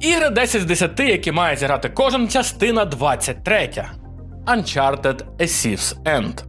Ігри 10 з 10, які має зіграти кожен, частина 23. Uncharted A End.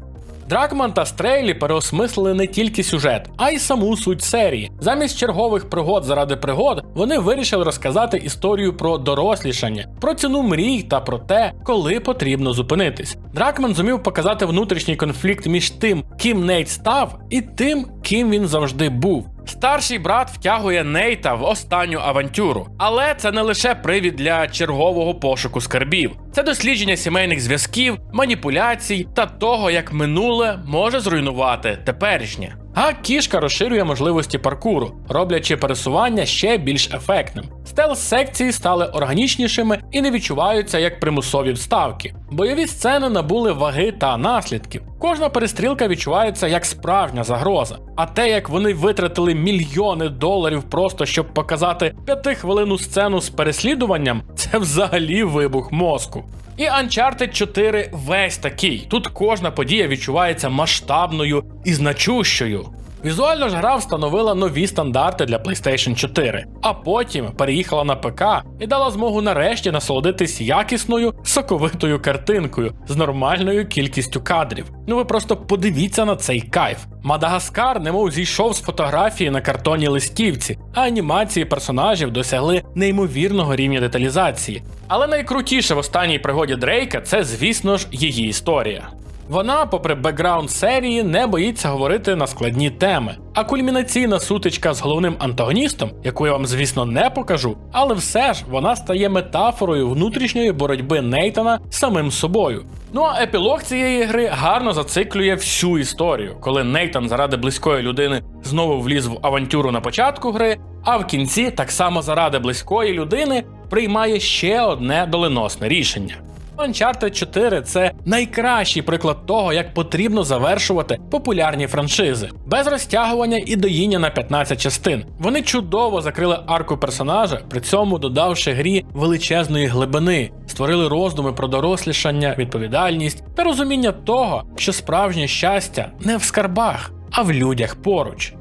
Дракман та Стрейлі переосмислили не тільки сюжет, а й саму суть серії. Замість чергових пригод заради пригод вони вирішили розказати історію про дорослішання, про ціну мрій та про те, коли потрібно зупинитись. Дракман зумів показати внутрішній конфлікт між тим, ким Нейт став, і тим, ким він завжди був. Старший брат втягує Нейта в останню авантюру, але це не лише привід для чергового пошуку скарбів. Це дослідження сімейних зв'язків, маніпуляцій та того, як минуле може зруйнувати теперішнє. А кішка розширює можливості паркуру, роблячи пересування ще більш ефектним. Стелс-секції стали органічнішими і не відчуваються як примусові вставки. Бойові сцени набули ваги та наслідків. Кожна перестрілка відчувається як справжня загроза. А те, як вони витратили мільйони доларів просто щоб показати п'ятихвилинну сцену з переслідуванням, це взагалі вибух мозку. І Uncharted 4 весь такий. Тут кожна подія відчувається масштабною і значущою. Візуально ж гра встановила нові стандарти для PlayStation 4, а потім переїхала на ПК і дала змогу нарешті насолодитись якісною соковитою картинкою з нормальною кількістю кадрів. Ну ви просто подивіться на цей кайф. Мадагаскар немов зійшов з фотографії на картонній листівці, а анімації персонажів досягли неймовірного рівня деталізації. Але найкрутіше в останній пригоді Дрейка це, звісно ж, її історія. Вона, попри бекграунд серії, не боїться говорити на складні теми. А кульмінаційна сутичка з головним антагоністом, яку я вам, звісно, не покажу, але все ж вона стає метафорою внутрішньої боротьби Нейтана з самим собою. Ну а епілог цієї гри гарно зациклює всю історію, коли Нейтан заради близької людини знову вліз в авантюру на початку гри, а в кінці так само заради близької людини приймає ще одне доленосне рішення. Uncharted 4 це найкращий приклад того, як потрібно завершувати популярні франшизи, без розтягування і доїння на 15 частин. Вони чудово закрили арку персонажа, при цьому додавши грі величезної глибини, створили роздуми про дорослішання, відповідальність та розуміння того, що справжнє щастя не в скарбах, а в людях поруч.